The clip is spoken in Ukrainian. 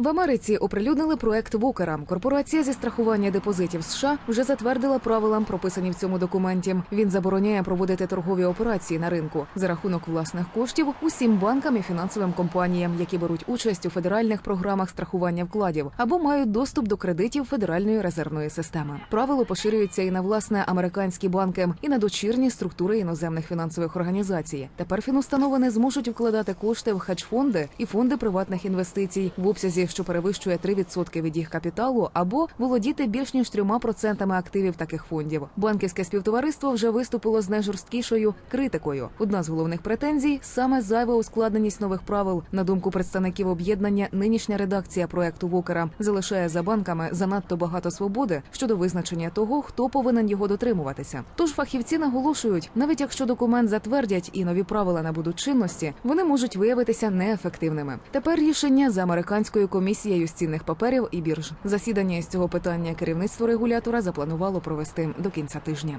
В Америці оприлюднили проект Вокера. Корпорація зі страхування депозитів США вже затвердила правила, прописані в цьому документі. Він забороняє проводити торгові операції на ринку за рахунок власних коштів усім банкам і фінансовим компаніям, які беруть участь у федеральних програмах страхування вкладів або мають доступ до кредитів Федеральної резервної системи. Правило поширюється і на власне американські банки, і на дочірні структури іноземних фінансових організацій. Тепер фінустанови не зможуть вкладати кошти в хедж-фонди і фонди приватних інвестицій в обсязі, що перевищує 3% від їх капіталу, або володіти більш ніж 3% активів таких фондів. Банківське співтовариство вже виступило з найжорсткішою критикою. Одна з головних претензій саме зайва ускладненість нових правил. На думку представників об'єднання, нинішня редакція проекту Вокера залишає за банками занадто багато свободи щодо визначення того, хто повинен його дотримуватися. Тож фахівці наголошують, навіть якщо документ затвердять і нові правила набудуть чинності, вони можуть виявитися неефективними. Тепер рішення за американською комісією з цінних паперів і бірж. Засідання з цього питання керівництво регулятора запланувало провести до кінця тижня.